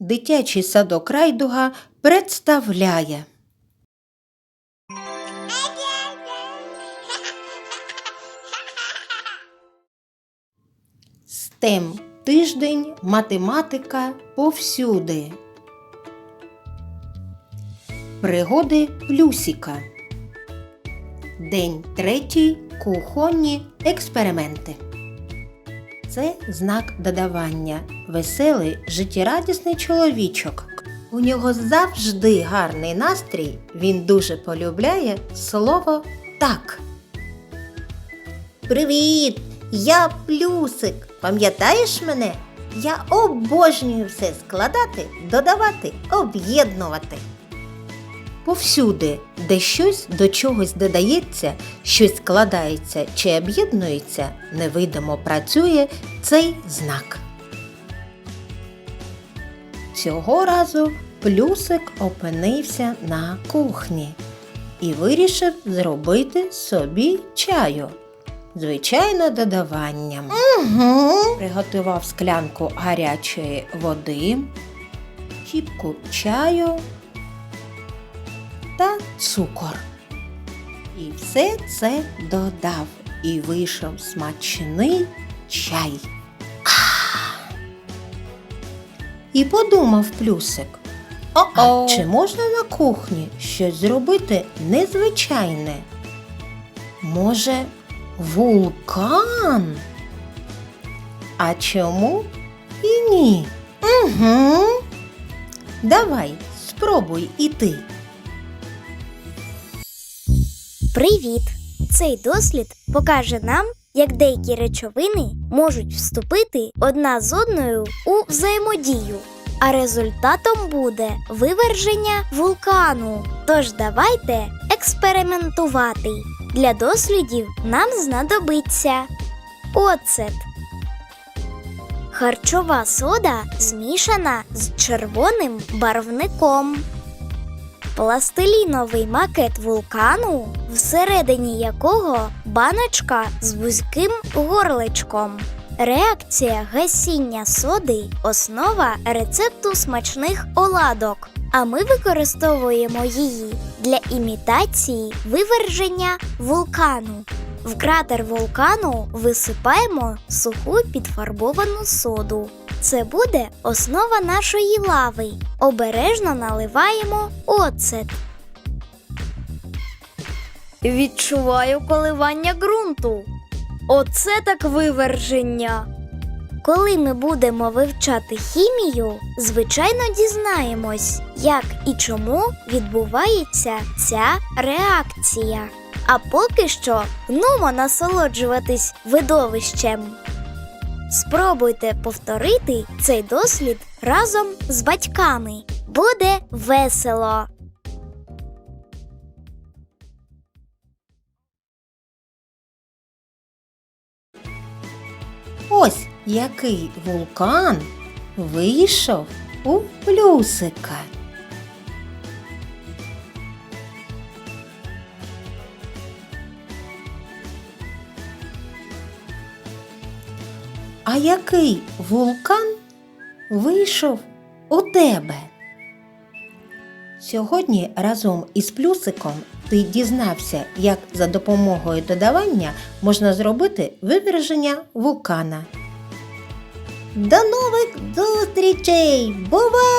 Дитячий садок Райдуга представляє STEM тиждень математика повсюди. Пригоди Люсіка. День третій. Кухонні експерименти. Це знак додавання. Веселий, життєрадісний чоловічок. У нього завжди гарний настрій. Він дуже полюбляє слово так. Привіт! Я плюсик. Пам'ятаєш мене? Я обожнюю все складати, додавати, об'єднувати. Повсюди, де щось до чогось додається, щось складається чи об'єднується, невидимо працює цей знак. Цього разу плюсик опинився на кухні і вирішив зробити собі чаю. Звичайно, додаванням. Угу. Приготував склянку гарячої води, чіпку чаю та цукор. І все це додав, і вийшов смачний чай. І подумав плюсик. А чи можна на кухні щось зробити незвичайне? Може, вулкан? А чому і ні? Угу. Давай, спробуй і ти. Привіт! Цей дослід покаже нам, як деякі речовини можуть вступити одна з одною у взаємодію. А результатом буде виверження вулкану. Тож давайте експериментувати. Для дослідів нам знадобиться оцет. Харчова сода змішана з червоним барвником. Пластиліновий макет вулкану, всередині якого баночка з вузьким горличком. Реакція гасіння соди основа рецепту смачних оладок. А ми використовуємо її для імітації виверження вулкану. В кратер вулкану висипаємо суху підфарбовану соду. Це буде основа нашої лави. Обережно наливаємо оцет. Відчуваю коливання ґрунту. Оце так виверження. Коли ми будемо вивчати хімію, звичайно дізнаємось, як і чому відбувається ця реакція. А поки що нумо насолоджуватись видовищем. Спробуйте повторити цей дослід разом з батьками. Буде весело. Який вулкан вийшов у плюсика. А який вулкан вийшов у тебе? Сьогодні разом із плюсиком ти дізнався, як за допомогою додавання можна зробити виверження вулкана. До нових зустрічей! Бувай!